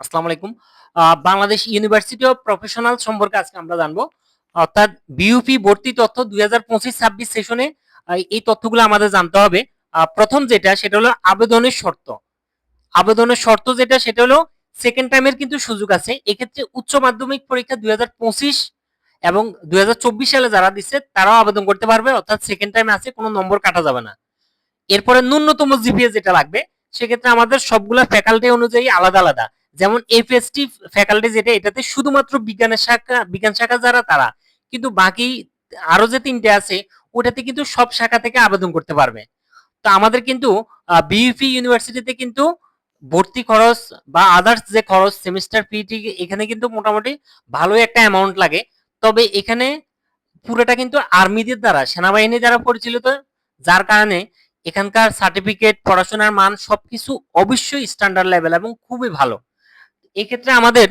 আসসালামু আলাইকুম। Bangladesh university of professional সম্পর্কে আজকে আমরা জানব। অর্থাৎ বিইউপি ভর্তি তথ্য দুই হাজার সেশনে এই তথ্যগুলো আমাদের জানতে হবে। প্রথম যেটা, সেটা হলো আবেদনের শর্ত। আবেদনের শর্ত যেটা, সেটা হলো সেকেন্ড টাইমের কিন্তু সুযোগ আছে। এক্ষেত্রে উচ্চ মাধ্যমিক পরীক্ষা দুই হাজার পঁচিশ এবং দুই হাজার চব্বিশ সালে যারা দিচ্ছে, তারাও আবেদন করতে পারবে। অর্থাৎ সেকেন্ড টাইম আছে, কোনো নম্বর কাটা যাবে না। এরপরে ন্যূনতম জিপিএ যেটা লাগবে, সেক্ষেত্রে আমাদের সবগুলা ফ্যাকাল্টি অনুযায়ী আলাদা আলাদা। যেমন এফএসটি ফ্যাকাল্টি যেটা, এটাতে শুধুমাত্র বিজ্ঞানের শাখা, বিজ্ঞান শাখা যারা, তারা। কিন্তু বাকি আরও যে তিনটে আছে, ওটাতে কিন্তু সব শাখা থেকে আবেদন করতে পারবে। তো আমাদের কিন্তু বিইপি ইউনিভার্সিটিতে কিন্তু ভর্তি খরচ বা আদার্স যে খরচ সেমিস্টার ফিটি এখানে কিন্তু মোটামুটি ভালোই একটা অ্যামাউন্ট লাগে। তবে এখানে পুরোটা কিন্তু আর্মিদের দ্বারা, সেনাবাহিনী দ্বারা পরিচালিত, যার কারণে এখানকার সার্টিফিকেট পড়াশোনার মান সবকিছু অবশ্যই স্ট্যান্ডার্ড লেভেল এবং খুবই ভালো। এক্ষেত্রে আমাদের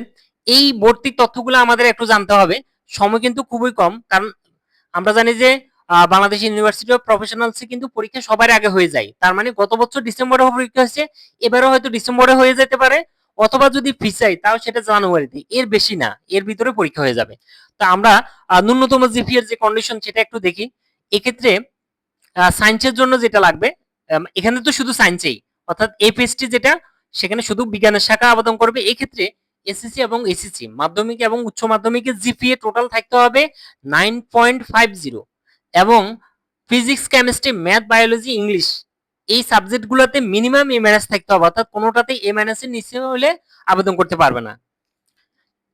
এই ভর্তি তথ্যগুলো আমাদের একটু জানতে হবে। সময় কিন্তু খুবই কম, কারণ আমরা জানি যে বাংলাদেশ ইউনিভার্সিটি অফ প্রফেশনালস কিন্তু পরীক্ষা সবার আগে হয়ে যায়। তার মানে গত বছর ডিসেম্বরে পরীক্ষা হয়েছে, এবারও হয়তো ডিসেম্বরে হয়ে যেতে পারে, অথবা যদি ফিসাই তাও সেটা জানুয়ারিতে। এর বেশি না, এর ভিতরে পরীক্ষা হয়ে যাবে। তো আমরা ন্যূনতম জিপিএর যে কন্ডিশন সেটা একটু দেখি। এক্ষেত্রে সায়েন্সের জন্য যেটা লাগবে এখানে তো শুধু সায়েন্সেই অর্থাৎ এপিএসটি যেটা সেখানে শুধু বিজ্ঞানের শাখা আবেদন করবে, এক্ষেত্রে এসএসসি এবং এসএসসি, মাধ্যমিক এবং উচ্চ মাধ্যমিকের জিপিএ টোটাল থাকতে হবে নাইন পয়েন্ট ফাইভ জিরো এবং physics chemistry math biology English এই সাবজেক্টগুলোতে মিনিমাম এ মাইনাস থাকতে হবে, অর্থাৎ কোনোটাতে এ মাইনাস এর নিচে হলে আবেদন করতে পারবে না।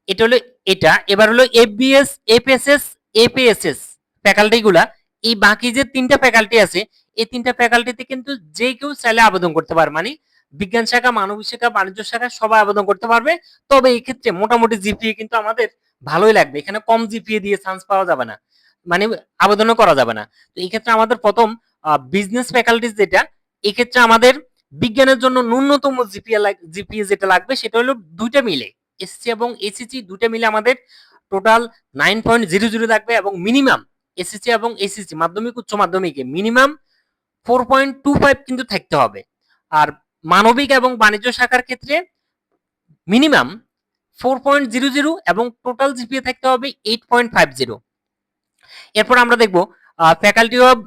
এটা হলো এটা। এবার হলো এফবিএস এফএসএস এপিএসএস ফ্যাকাল্টি গুলা, এই বাকি যে তিনটা ফ্যাকাল্টি আছে, এই তিনটা ফ্যাকাল্টিতে কিন্তু যে কেউ চাইলে আবেদন করতে পারে মানে বিজ্ঞান শাখা মানবিক শাখা, বাণিজ্য শাখা সবাই আবেদন করতে পারবে। তবে এই ক্ষেত্রে মোটামুটি জিপিএ কিন্তু আমাদের ভালোই লাগবে। এখানে কম জিপিএ দিয়ে চান্স পাওয়া যাবে না। মানে আবেদনও করা যাবে না। তো এই ক্ষেত্রে আমাদের প্রথম বিজনেস ফ্যাকাল্টিজ যেটা এই ক্ষেত্রে আমাদের বিজ্ঞানের জন্য ন্যূনতম জিপিএ জিপিএ যেটা লাগবে সেটা হলো দুইটা মিলে এসসি এবং এসিসি দুইটা মিলে আমাদের total nine point zero zero থাকবে এবং মিনিমাম এসএসসি এবং এসএসসি মাধ্যমিক, উচ্চ মাধ্যমিকে minimum four point two five কিন্তু থাকতে হবে। আর মানবিক এবং বাণিজ্য শাখার ক্ষেত্রে minimum four point zero zero এবং টোটাল জিপিএ থাকতে হবে এইট পয়েন্ট ফাইভ জিরো এরপর আমরা দেখব faculty of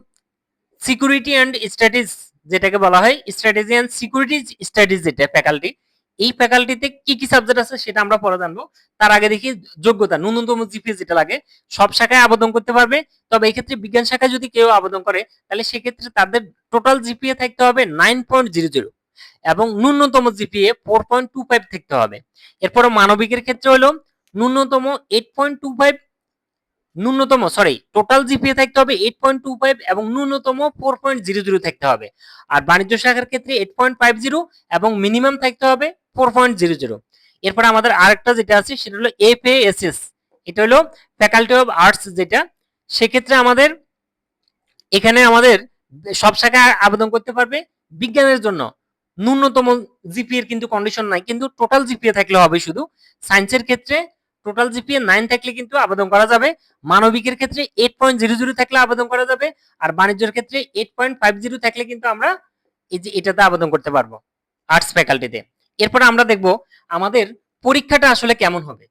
security and strategy যেটাকে বলা হয় স্ট্র্যাটেজি অ্যান্ড সিকিউরিটি স্টাডিজ যেটা ফ্যাকাল্টি এই ফ্যাকাল্টিতে কি কি সাবজেক্ট আছে সেটা আমরা পরে জানব। তার আগে দেখি যোগ্যতা, ন্যূনতম জিপিএ যেটা লাগে, সব শাখায় আবেদন করতে পারবে। তবে এই ক্ষেত্রে বিজ্ঞান শাখায় যদি কেউ আবেদন করে, তাহলে সেক্ষেত্রে তাদের টোটাল জিপিএ থাকতে হবে নাইন পয়েন্ট জিরো জিরো এবং ন্যূনতম GPA four point two five থাকতে হবে। এরপরে মানবিকের ক্ষেত্রে হলো ন্যূনতম এইট পয়েন্ট টু ফাইভ ন্যূনতম সরি টোটাল জিপিএ থাকতে হবে এইট পয়েন্ট টু ফাইভ এবং ন্যূনতম ফোর পয়েন্ট জিরো জিরো থাকতে হবে। আর বাণিজ্য শাখার ক্ষেত্রে এইট পয়েন্ট ফাইভ জিরো এবং মিনিমাম থাকতে হবে ফোর পয়েন্ট জিরো জিরো এরপর আমাদের আরেকটা যেটা আছে, সেটা হলো এফ এস এটা হলো ফ্যাকাল্টি অফ আর্টস যেটা। সেক্ষেত্রে আমাদের এখানে আমাদের সব শাখায় আবেদন করতে পারবে বিজ্ঞানের জন্য। ন্যূনতম জিপিএ এর কিন্তু কন্ডিশন নাই, কিন্তু টোটাল জিপিএ থাকলে হবে শুধু। সায়েন্সের ক্ষেত্রে টোটাল জিপিএ নাইন থাকলে কিন্তু আবেদন করা যাবে। মানবিকের ক্ষেত্রে এইট পয়েন্ট জিরো জিরো থাকলে আবেদন করা যাবে। আর বাণিজ্যের ক্ষেত্রে এইট পয়েন্ট ফাইভ জিরো থাকলে কিন্তু আমরা এই যে এটাতে আবেদন করতে পারব আর্টস ফ্যাকাল্টিতে এরপর আমরা দেখব আমাদের পরীক্ষাটা আসলে কেমন হবে।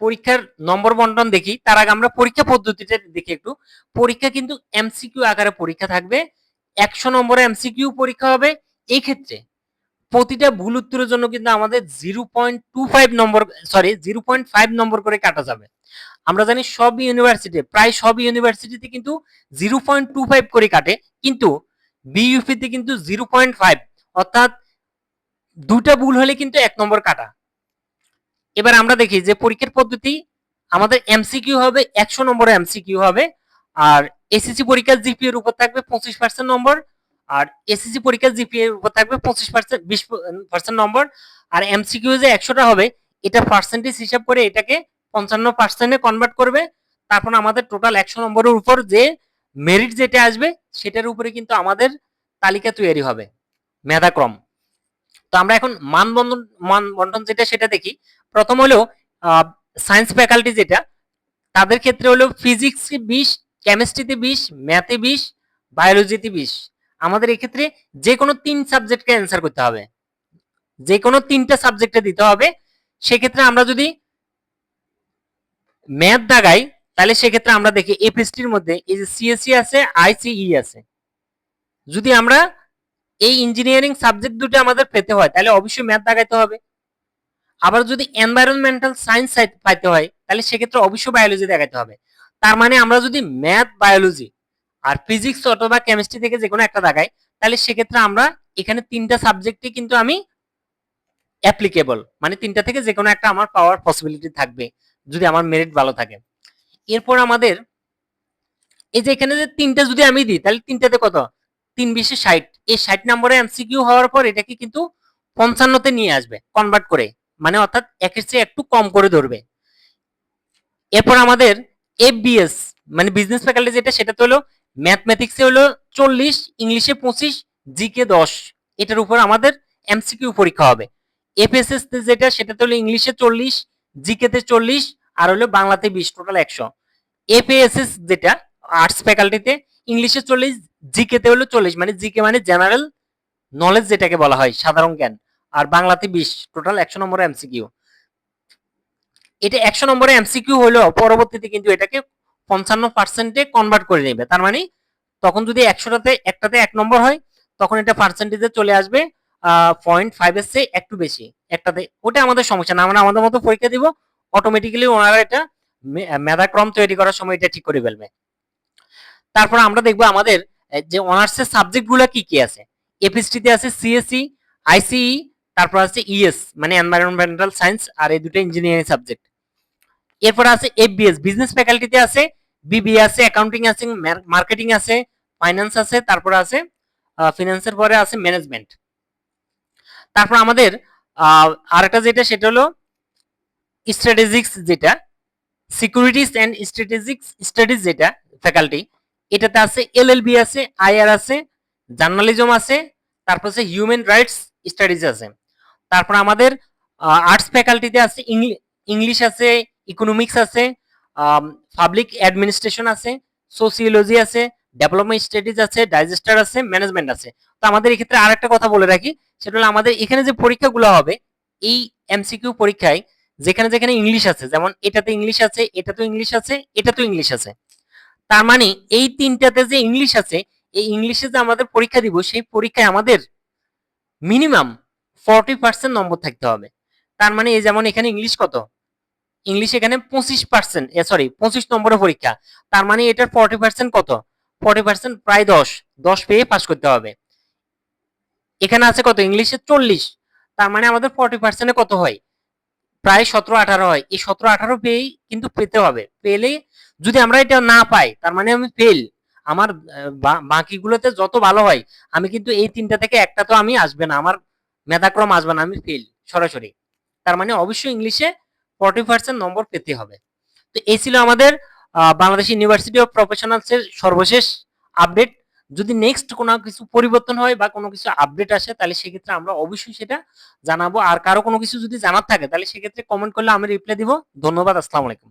পরীক্ষার নম্বর বন্টন দেখি, তার আগে আমরা পরীক্ষা পদ্ধতিটা দেখি একটু। পরীক্ষা কিন্তু এমসিকিউ আকারে পরীক্ষা থাকবে। একশো নম্বরে এমসিকিউ পরীক্ষা হবে এই ক্ষেত্রে প্রতিটা ভুল উত্তরের জন্য কিন্তু আমাদের জিরো পয়েন্ট টু ফাইভ নম্বর সরি জিরো পয়েন্ট ফাইভ নম্বর করে কাটা যাবে। আমরা জানি সব ইউনিভার্সিটি প্রায় সব ইউনিভার্সিটিতে কিন্তু জিরো পয়েন্ট টু ফাইভ করে কাটে, কিন্তু বিইউপিতে কিন্তু জিরো পয়েন্ট ফাইভ অর্থাৎ দুটা ভুল হলে কিন্তু এক নম্বর কাটা। এবার আমরা দেখি যে পরীক্ষার পদ্ধতি, আমাদের এমসিকিউ হবে, একশো নম্বরের এমসিকিউ হবে, আর এসএসসি পরীক্ষার জিপিএ এর উপর থাকবে পঁচিশ পার্সেন্ট নম্বর আর এসএসসি পরীক্ষার জিপিএ এর উপর থাকবে পঁচিশ পার্সেন্ট বিশ পার্সেন্ট নম্বর। আর এমসিকিউ যে একশোটা হবে, এটা পার্সেন্টেজ হিসাব করে এটাকে পঞ্চান্ন পার্সেন্টে কনভার্ট করবে। তারপর আমাদের টোটাল একশো নম্বরের উপর যে মেরিট যেটা আসবে, সেটার উপরে কিন্তু আমাদের তালিকা তৈরি হবে, মেধাক্রম। তো আমরা এখন মানবন্ধন মানবন্টন যেটা, সেটা দেখি। প্রথম হলো সায়েন্স ফ্যাকাল্টি যেটা, তাদের ক্ষেত্রে হলো ফিজিক্স বিশ কেমিস্ট্রিতে বিশ ম্যাথে বিশ বায়োলজিতে বিশ। আমাদের এক্ষেত্রে যে কোনো তিন সাবজেক্টকে অ্যান্সার করতে হবে। যে কোনো তিনটা সাবজেক্টে দিতে হবে। সেক্ষেত্রে আমরা যদি ম্যাথ দাগাই, তাহলে সেক্ষেত্রে আমরা দেখি এপিএসটির মধ্যে এই যে সিএসসি আছে আইসিই আছে। যদি আমরা এই ইঞ্জিনিয়ারিং সাবজেক্ট দুটো আমাদের পেতে হয়, তাহলে অবশ্যই ম্যাথ দাগাইতে হবে। আবার যদি এনভায়রনমেন্টাল সায়েন্স পাইতে হয়, তাহলে সেক্ষেত্রে অবশ্যই বায়োলজি দেখাইতে হবে। তার মানে আমরা যদি ম্যাথ বায়োলজি আর ফিজিক্স অথবা কেমিস্ট্রি থেকে যে কোনো একটা দেখাই তাহলে সেক্ষেত্রে আমরা এখানে তিনটা সাবজেক্টে কিন্তু আমি অ্যাপ্লিকেবল মানে তিনটা থেকে যে কোনো একটা আমার পাওয়ার পসিবিলিটি থাকবে, যদি আমার মেরিট ভালো থাকে। এরপর আমাদের এই যে এখানে যে তিনটা যদি আমি দিই, তাহলে তিনটাতে কত? তিন বিশে ষাট। এই ষাট নম্বরে এমসিকিউ হওয়ার পর এটাকে কিন্তু পঞ্চান্নতে নিয়ে আসবে কনভার্ট করে। মানে অর্থাৎ একের চেয়ে একটু কম করে ধরবে। এরপর আমাদের এফবিএস মানে বিজনেস ফ্যাকাল্টি যেটা, সেটা তো হলো ম্যাথমেটিক্সে হলো চল্লিশ ইংলিশে পঁচিশ জিকে দশ। এটার উপর আমাদের এমসিকিউ পরীক্ষা হবে। এফএসএস যেটা সেটা তো হলো ইংলিশে চল্লিশ জিকে তে চল্লিশ, আর হলো বাংলাতে বিশ টোটাল একশো। এফএসএস যেটা আর্টস ফ্যাকাল্টিতে ইংলিশে চল্লিশ জিকে তে হলো চল্লিশ মানে জিকে মানে জেনারেল নলেজ যেটাকে বলা হয়, সাধারণ জ্ঞান। আর বাংলাতে বিশ টোটাল একশো নম্বর এমসিকিউ এটা একশো নম্বরে এমসিকিউ হলো, পরবর্তীতে কিন্তু এটাকে পঞ্চান্ন পার্সেন্টে কনভার্ট করে নেবে। তার মানে তখন যদি একশোটাতে, একটাতে এক নম্বর হয়, তখন এটা পার্সেন্টেজে চলে আসবে পয়েন্ট ফাইভ এর চেয়ে একটু বেশি। একটাতে, ওটা আমাদের সমস্যা। না আমরা আমাদের মতো পরীক্ষা দিব অটোমেটিক্যালি ওনারা এটা মেধাক্রম তৈরি করার সময় এটা ঠিক করে ফেলবে। তারপর আমরা দেখব আমাদের যে অনার্সের সাবজেক্টগুলা কি কি আছে? এপিএসটিতে আছে সিএসসি আইসিই তারপর আছে ইএস মানে এনভায়রনমেন্টাল সায়েন্স আর এই দুটো ইঞ্জিনিয়ারিং সাবজেক্ট এরপর আছে এফবিএস বিজনেস ফ্যাকাল্টিতে আছে বিবিএ আছে অ্যাকাউন্টিং আছে মার্কেটিং আছে ফাইন্যান্স আছে, তারপর আছে ফিনান্সের পরে আছে ম্যানেজমেন্ট তারপর আমাদের আরেকটা যেটা, সেটা হলো স্ট্র্যাটেজিক্স যেটা সিকিউরিটিস এন্ড স্ট্র্যাটেজিক্স স্টাডিজ যেটা ফ্যাকাল্টি এটাতে আছে এলএলবি আছে আইআর আছে জার্নালিজম আছে, তারপর আছে হিউম্যান রাইটস স্টাডিজ আছে। তারপর আমাদের আর্টস ফ্যাকাল্টিতে আছে ইংলিশ আছে ইকোনমিক্স আছে পাবলিক অ্যাডমিনিস্ট্রেশন আছে সোসিওলজি আছে ডেভেলপমেন্ট স্টাডিজ আছে ডাইজেস্টার আছে ম্যানেজমেন্ট আছে। তো আমাদের এক্ষেত্রে আরেকটা কথা বলে রাখি, সেটা হলো আমাদের এখানে যে পরীক্ষাগুলো হবে, এই এমসিকিউ পরীক্ষায় যেখানে যেখানে ইংলিশ আছে, যেমন এটাতে ইংলিশ আছে এটাতে ইংলিশ আছে, এটাতেও ইংলিশ আছে। তার মানে এই তিনটাতে যে ইংলিশ আছে, এই ইংলিশে যে আমাদের পরীক্ষা দিব, সেই পরীক্ষায় আমাদের মিনিমাম ফর্টি পার্সেন্ট নম্বর থাকতে হবে। তার মানে এই যেমন এখানে ইংলিশ কত? ইংলিশ এখানে পঁচিশ পার্সেন্ট সরি পঁচিশ নম্বরের পরীক্ষা। তার মানে এটার ফর্টি পার্সেন্ট কত? ফর্টি পার্সেন্ট প্রায় দশ। দশ পেয়ে পাস করতে হবে। এখানে আছে কত? ইংলিশে চল্লিশ। তার মানে আমাদের ফর্টি পার্সেন্টে কত হয়? প্রায় সতেরো আঠারো হয়। এই সতেরো আঠারো পেয়েই কিন্তু পেতে হবে। পেলে যদি আমরা এটা না পাই, তার মানে আমি ফেল আমার বাকিগুলোতে যত ভালো হয়, আমি কিন্তু এই তিনটা থেকে একটা তো আমি আসবে না। আমার মেধাক্রম আসবে না, আমি ফেল সরাসরি। তার মানে অবশ্যই ইংলিশে ফর্টি পার্সেন্ট নম্বর পেতে হবে। তো এই ছিল আমাদের বাংলাদেশ ইউনিভার্সিটি অফ প্রফেশনালসের সর্বশেষ আপডেট যদি নেক্সট কোনো কিছু পরিবর্তন হয় বা কোনো কিছু আপডেট আসে, তাহলে সেক্ষেত্রে আমরা অবশ্যই সেটা জানাব। আর কারও কোনো কিছু যদি জানার থাকে, তাহলে সেক্ষেত্রে কমেন্ট করলে আমি রিপ্লাই দিব। ধন্যবাদ, আসসালামু আলাইকুম।